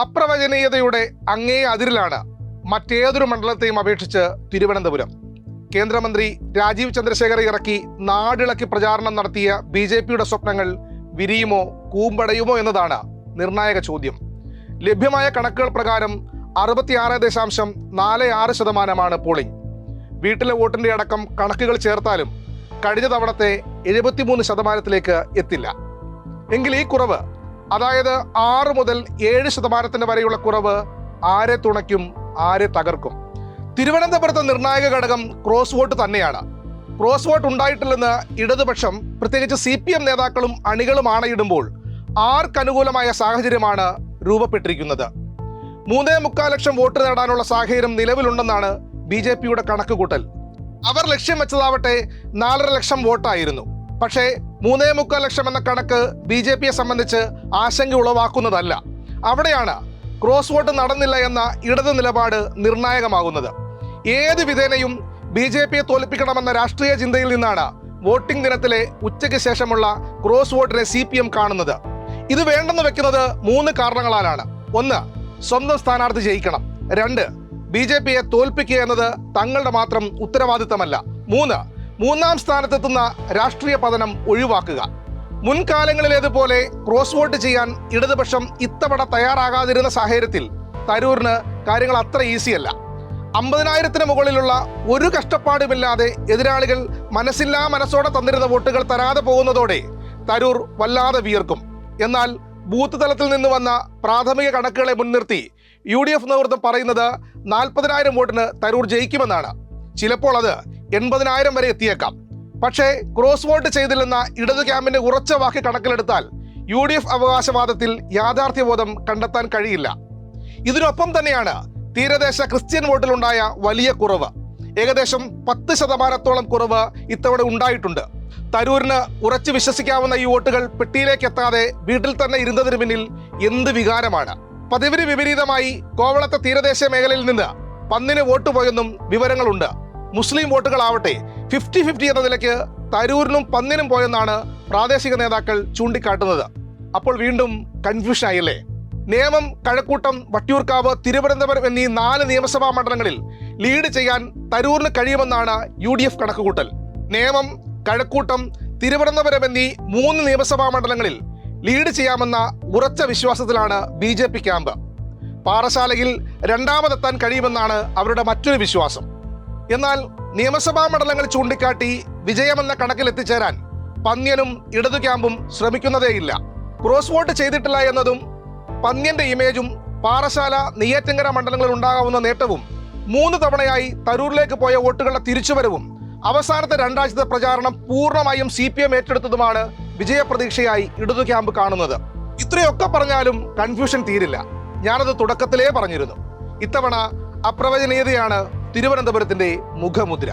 അപ്രവചനീയതയുടെ അങ്ങേ അതിരിലാണ് മറ്റേതൊരു മണ്ഡലത്തെയും അപേക്ഷിച്ച് തിരുവനന്തപുരം. കേന്ദ്രമന്ത്രി രാജീവ് ചന്ദ്രശേഖർ ഇറക്കി നാടിളക്കി പ്രചാരണം നടത്തിയ ബി ജെ പിയുടെ സ്വപ്നങ്ങൾ വിരിയുമോ കൂമ്പടയുമോ എന്നതാണ് നിർണായക ചോദ്യം. ലഭ്യമായ കണക്കുകൾ പ്രകാരം അറുപത്തിയാറ് ദശാംശം നാല് ആറ് ശതമാനമാണ് പോളിംഗ്. വീട്ടിലെ വോട്ടിന്റെ അടക്കം കണക്കുകൾ ചേർത്താലും കഴിഞ്ഞ തവണത്തെ എഴുപത്തിമൂന്ന് ശതമാനത്തിലേക്ക് എത്തില്ല. എങ്കിൽ ഈ കുറവ് അതായത് ആറ് മുതൽ ഏഴ് ശതമാനത്തിന് വരെയുള്ള കുറവ് ആരെ തുണയ്ക്കും ആരെ തകർക്കും. തിരുവനന്തപുരത്തെ നിർണായക ഘടകം ക്രോസ് വോട്ട് തന്നെയാണ്. ക്രോസ് വോട്ട് ഉണ്ടായിട്ടില്ലെന്ന് ഇടതുപക്ഷം പ്രത്യേകിച്ച് സി പി എം നേതാക്കളും അണികളും ആണയിടുമ്പോൾ ആർക്കനുകൂലമായ സാഹചര്യമാണ് രൂപപ്പെട്ടിരിക്കുന്നത്. മൂന്നേ മുക്കാൽ ലക്ഷം വോട്ട് നേടാനുള്ള സാഹചര്യം നിലവിലുണ്ടെന്നാണ് ബി ജെ പിയുടെ കണക്കുകൂട്ടൽ. അവർ ലക്ഷ്യം വെച്ചതാവട്ടെ നാലര ലക്ഷം വോട്ടായിരുന്നു. പക്ഷേ മൂന്നേ മുക്കാൽ ലക്ഷം എന്ന കണക്ക് ബി ജെ പിയെ സംബന്ധിച്ച് ആശങ്ക ഉളവാക്കുന്നതല്ല. അവിടെയാണ് ക്രോസ് വോട്ട് നടന്നില്ല എന്ന ഇടത് നിലപാട് നിർണായകമാകുന്നത്. ഏത് വിധേനയും ബി ജെ പിയെ തോൽപ്പിക്കണമെന്ന രാഷ്ട്രീയ ചിന്തയിൽ നിന്നാണ് വോട്ടിംഗ് ദിനത്തിലെ ഉച്ചയ്ക്ക് ശേഷമുള്ള ക്രോസ് വോട്ടിനെ സി പി എം കാണുന്നത്. ഇത് വേണ്ടെന്ന് വെക്കുന്നത് മൂന്ന് കാരണങ്ങളാലാണ്. ഒന്ന് സ്വന്തം സ്ഥാനാർത്ഥി ജയിക്കണം. രണ്ട് ബി ജെ പിയെ തോൽപ്പിക്കുക എന്നത് തങ്ങളുടെ മാത്രം ഉത്തരവാദിത്തമല്ല. മൂന്ന് മൂന്നാം സ്ഥാനത്തെത്തുന്ന രാഷ്ട്രീയ പതനം ഒഴിവാക്കുക. മുൻകാലങ്ങളിലേതുപോലെ ക്രോസ് വോട്ട് ചെയ്യാൻ ഇടതുപക്ഷം ഇത്തവണ തയ്യാറാകാതിരുന്ന സാഹചര്യത്തിൽ തരൂരിന് കാര്യങ്ങൾ അത്ര ഈസിയല്ല. അമ്പതിനായിരത്തിന് മുകളിലുള്ള ഒരു കഷ്ടപ്പാടുമില്ലാതെ എതിരാളികൾ മനസ്സില്ലാ മനസ്സോടെ തന്നിരുന്ന വോട്ടുകൾ തരാതെ പോകുന്നതോടെ തരൂർ വല്ലാതെ വിയർക്കും. എന്നാൽ ബൂത്ത് തലത്തിൽ നിന്ന് വന്ന പ്രാഥമിക കണക്കുകളെ മുൻനിർത്തി യു ഡി എഫ് നേതൃത്വം പറയുന്നത് നാൽപ്പതിനായിരം വോട്ടിന് തരൂർ ജയിക്കുമെന്നാണ്. ചിലപ്പോൾ അത് എൺപതിനായിരം വരെ എത്തിയേക്കാം. പക്ഷേ ക്രോസ് വോട്ട് ചെയ്തില്ലെന്ന ഇടതു ക്യാമ്പിന്റെ ഉറച്ച വാക്ക് കണക്കിലെടുത്താൽ യു ഡി എഫ് അവകാശവാദത്തിൽ യാഥാർത്ഥ്യബോധം കണ്ടെത്താൻ കഴിയില്ല. ഇതിനൊപ്പം തന്നെയാണ് തീരദേശ ക്രിസ്ത്യൻ വോട്ടിലുണ്ടായ വലിയ കുറവ്. ഏകദേശം പത്ത് ശതമാനത്തോളം കുറവ് ഇത്തവണ ഉണ്ടായിട്ടുണ്ട്. തരൂരിന് ഉറച്ചു വിശ്വസിക്കാവുന്ന ഈ വോട്ടുകൾ പെട്ടിയിലേക്ക് എത്താതെ വീട്ടിൽ തന്നെ ഇരുന്നതിന് പിന്നിൽ എന്ത് വികാരമാണ്? പതിവിന് വിപരീതമായി കോവളത്തെ തീരദേശ മേഖലയിൽ നിന്ന് പന്നിന് വോട്ട് പോയെന്നും വിവരങ്ങളുണ്ട്. മുസ്ലിം വോട്ടുകളാവട്ടെ. ഫിഫ്റ്റി ഫിഫ്റ്റി എന്ന നിലയ്ക്ക് തരൂരിനും പന്നിനും പോയെന്നാണ് പ്രാദേശിക നേതാക്കൾ ചൂണ്ടിക്കാട്ടുന്നത്. അപ്പോൾ വീണ്ടും കൺഫ്യൂഷൻ ആയില്ലേ? നേമം കഴക്കൂട്ടം വട്ടിയൂർക്കാവ് തിരുവനന്തപുരം എന്നീ നാല് നിയമസഭാ മണ്ഡലങ്ങളിൽ ലീഡ് ചെയ്യാൻ തരൂരിന് കഴിയുമെന്നാണ് യു ഡി എഫ് കണക്കുകൂട്ടൽ. നേമം കഴക്കൂട്ടം തിരുവനന്തപുരം എന്നീ മൂന്ന് നിയമസഭാ മണ്ഡലങ്ങളിൽ ലീഡ് ചെയ്യാമെന്ന ഉറച്ച വിശ്വാസത്തിലാണ് ബി ജെ പി ക്യാമ്പ്. പാറശാലയിൽ രണ്ടാമതെത്താൻ കഴിയുമെന്നാണ് അവരുടെ മറ്റൊരു വിശ്വാസം. എന്നാൽ നിയമസഭാ മണ്ഡലങ്ങൾ ചൂണ്ടിക്കാട്ടി വിജയമെന്ന കണക്കിലെത്തിച്ചേരാൻ പന്ന്യനും ഇടതു ക്യാമ്പും ശ്രമിക്കുന്നതേയില്ല. ക്രോസ് വോട്ട് ചെയ്തിട്ടില്ല എന്നതും പന്ന്യന്റെ ഇമേജും പാറശാല നെയ്യാറ്റിങ്കര മണ്ഡലങ്ങളിൽ ഉണ്ടാകാവുന്ന നേട്ടവും മൂന്ന് തവണയായി തരൂരിലേക്ക് പോയ വോട്ടുകളുടെ തിരിച്ചുവരവും അവസാനത്തെ രണ്ടാഴ്ചത്തെ പ്രചാരണം പൂർണമായും സി പി എം ഏറ്റെടുത്തതുമാണ് വിജയപ്രതീക്ഷയായി ഇടതു ക്യാമ്പ് കാണുന്നത്. ഇത്രയൊക്കെ പറഞ്ഞാലും കൺഫ്യൂഷൻ തീരില്ല. ഞാനത് തുടക്കത്തിലേ പറഞ്ഞിരുന്നു. ഇത്തവണ അപ്രവചനീയതയാണ് തിരുവനന്തപുരത്തിന്റെ മുഖമുദ്ര.